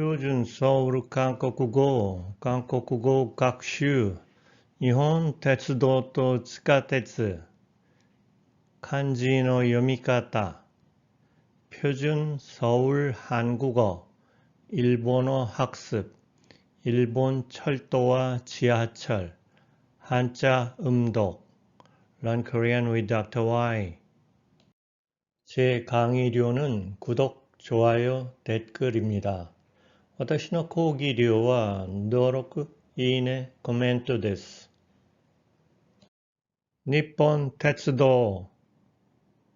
標準 서울 한국어 한국어学習 일본 鉄道と地下鉄漢字の読み方 표준 서울 한국어 일본어 학습 일본 철도와 지하철 한자 음독 Learn Korean with Dr. Y 제 강의료는 구독, 좋아요, 댓글입니다. 私の講義料は登録、いいね、コメントです。日本鉄道、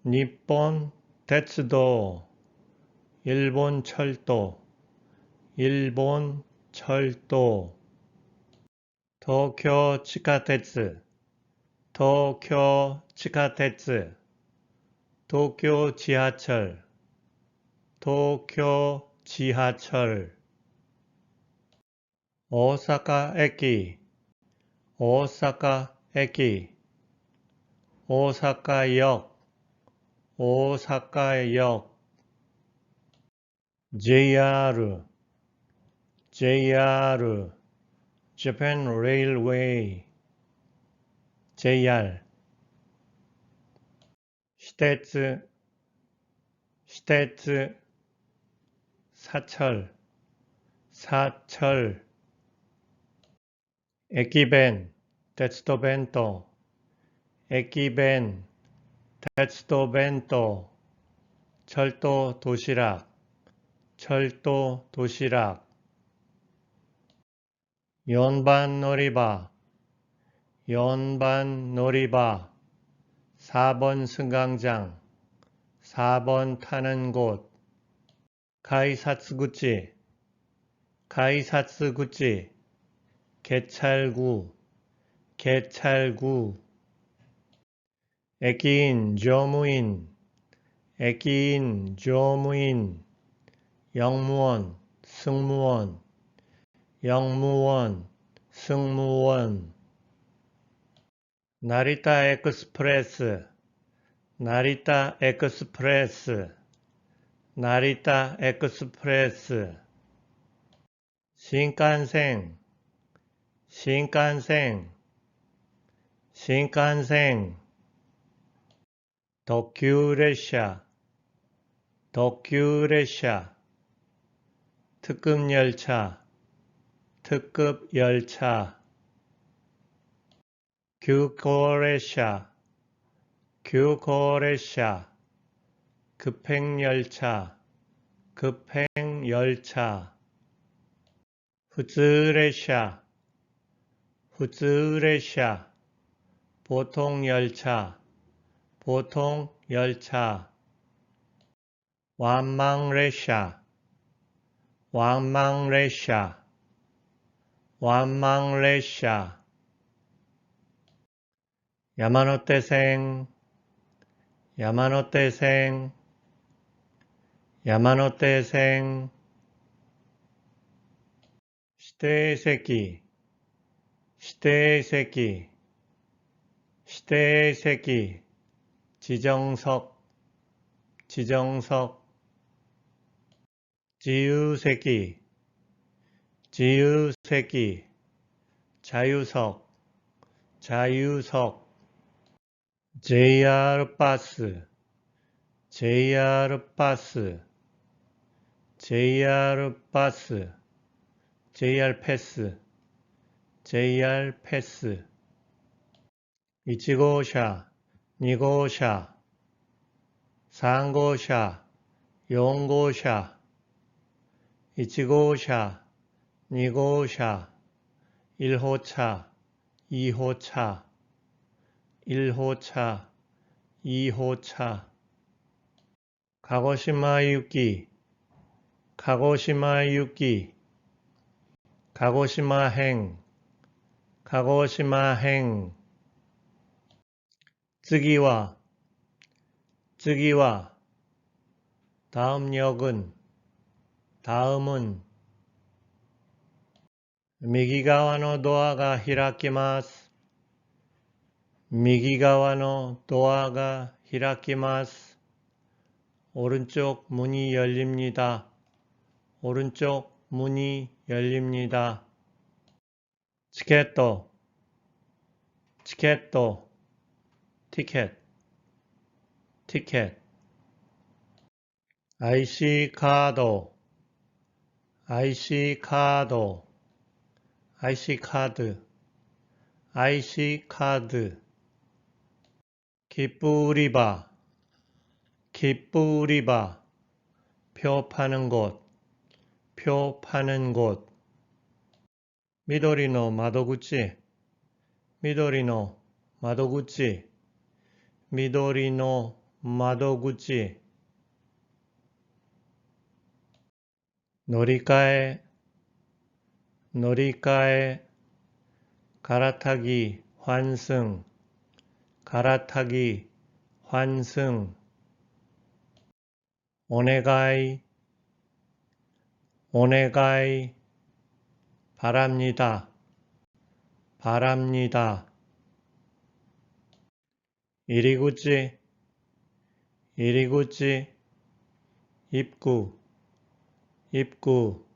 日本鉄道、일본 철도, 일본 철도, 도쿄 지하철, 도쿄 지하철, 도쿄 지하철, 도쿄 지하철, 오사카駅, 오사카駅, 오사카역, 오사카역, JR, JR, Japan Railway, JR, 私鉄、私鉄、 사철, 사철, 에키벤, 테츠도벤토, 에키벤, 테츠도벤토, 철도 도시락, 철도 도시락, 연반 놀이바, 연반 놀이바, 4번 승강장, 4번 타는 곳, 가이사츠구치, 가이사츠구치, 개찰구, 개찰구. 애기인, 조무인, 애기인, 조무인. 영무원, 승무원, 영무원, 승무원. 나리타 엑스프레스, 나리타 엑스프레스, 나리타 엑스프레스. 신칸센, 신칸센, 신칸센, 도쿄列車, 도쿄列車, 특급열차, 특급열차, 규고列車, 규고列車, 급행열차, 급행열차, 후즈레샤, 후즈레샤, 보통 열차, 보통 열차, 완망레샤, 완망레샤, 완망레샤, 야마노테생, 야마노테생, 야마노테생, 시대세기, 시대세기, 시대세기, 지정석, 지정석, 지유세기, 지유세기, 자유석, 자유석, JR 버스, JR 버스, JR 버스, JR 패스, JR 패스, 이치고샤, 니고샤, 상고샤, 용고샤, 이치고샤, 니고샤, 1호차, 2호차, 1호차, 2호차, 가고시마 유기, 가고시마 유기, 가고시마 행, 가고시마행, 쯔기와, 쯔기와, 다음 역은, 다음은, 히라키마스, 오른쪽 문이 열립니다. 오른쪽 문이 열립니다. 치켓도, 치켓도, 티켓, 티켓. IC 카드, IC 카드, IC 카드, IC 카드. 기쁘리바, 기쁘리바. 표 파는 곳, 표 파는 곳. 미도리노 마도구치, 미도리노 마도구치, 미도리노 마도구치. 놀이가에, 놀이가에, 갈아타기, 환승, 갈아타기, 환승. 오네가이, 오네가이, 바랍니다, 바랍니다. 이리구찌, 이리구찌, 입구, 입구.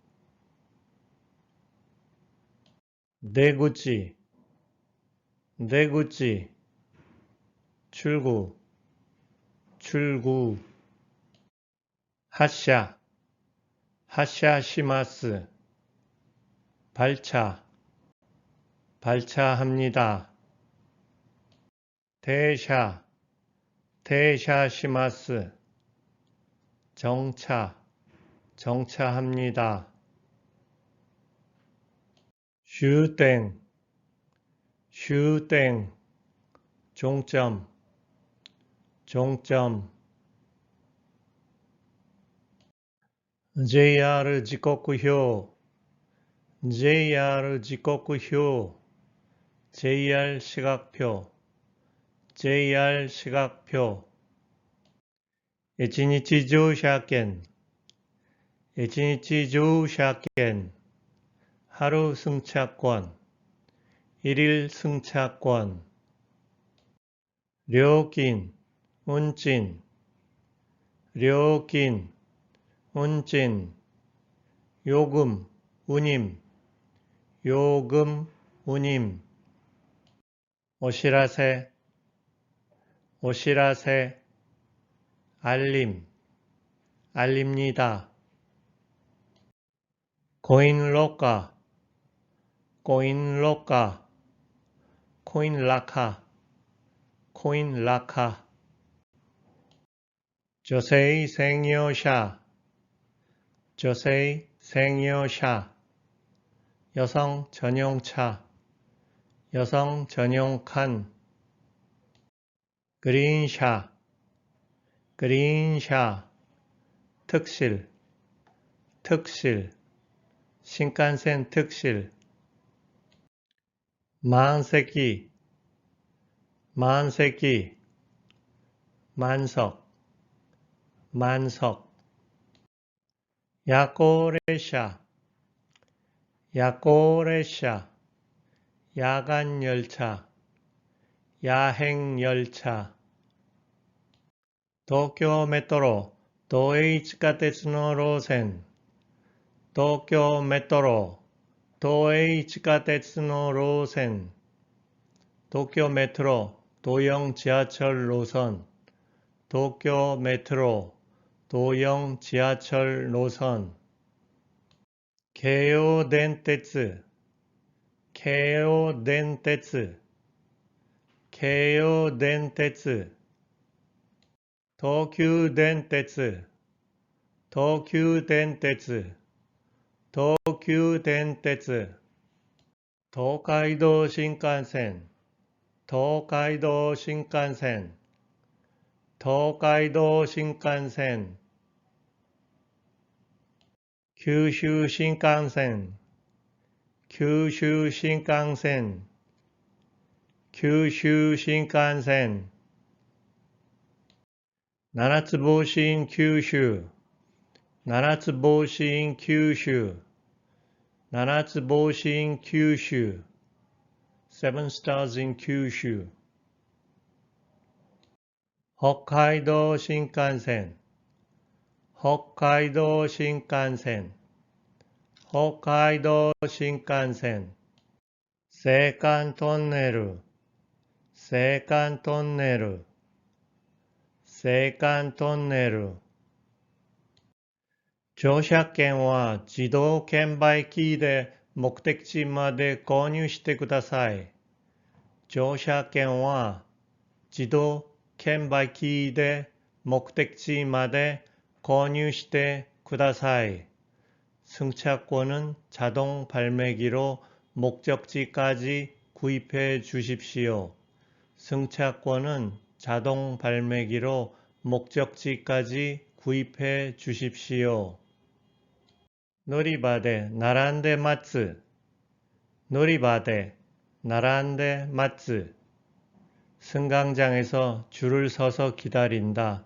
내구찌, 내구찌, 출구, 출구. 하샤, 하샤 시마스, 발차, 발차합니다. 대샤, 대샤시마스, 정차, 정차합니다. 슈땡, 슈땡, 종점, 종점. JR 지곡표, JR 지곡표, JR 시각표, JR 시각표. 1日乗車券、1日乗車券. 하루 승차권, 일일 승차권. 료긴, 운진, 료긴, 운진. 요금, 운임, 요금, 운임. 오시라세, 오시라세. 알림, 알립니다. 코인로카, 코인로카, 코인라카, 코인라카. 조세이 생여샤, 조세이 생여샤. 여성 전용차, 여성 전용 칸. 그린샤, 그린샤. 특실, 특실. 신칸센 특실. 만세기, 만세기. 만석, 만석. 야꼬레샤, 야꼬레샤. 야간 열차, 야행 열차. 도쿄 메트로, 도에이 지카테츠노 로센. 도쿄 메트로, 도에이 지카테츠노 로센. 도쿄 메트로, 도영 지하철 노선. 도쿄 메트로, 도영 지하철 노선. 개요 덴테츠, 개요 덴테츠, 개요 덴테츠. 도쿄 덴테츠, 도쿄 덴테츠, 도쿄 덴테츠. 도카이도 신칸센, 도카이도 신 칸센, 도카이도 신칸센. 규슈 신칸센, 규슈 신칸센, 규슈 신칸센. 나나츠보신 규슈, 나나츠보신 규슈, 나나츠보신 규슈. Seven stars in Kyushu. 홋카이도 신칸센, 北海道新幹線。北海道新幹線。青函トンネル。青函トンネル。青函トンネル。乗車券は自動券売機で目的地まで購入してください。乗車券は自動券売機で目的地まで 권유시대 구다사이 승차권은 자동 발매기로 목적지까지 구입해 주십시오. 승차권은 자동 발매기로 목적지까지 구입해 주십시오. 놀이바데 나란데 마츠 놀이바데 나란데 마츠 승강장에서 줄을 서서 기다린다.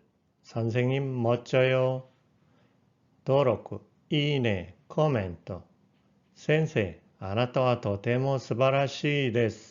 선생님 멋져요. 登録、いいね、コメント。先生、あなたはとても素晴らしいです。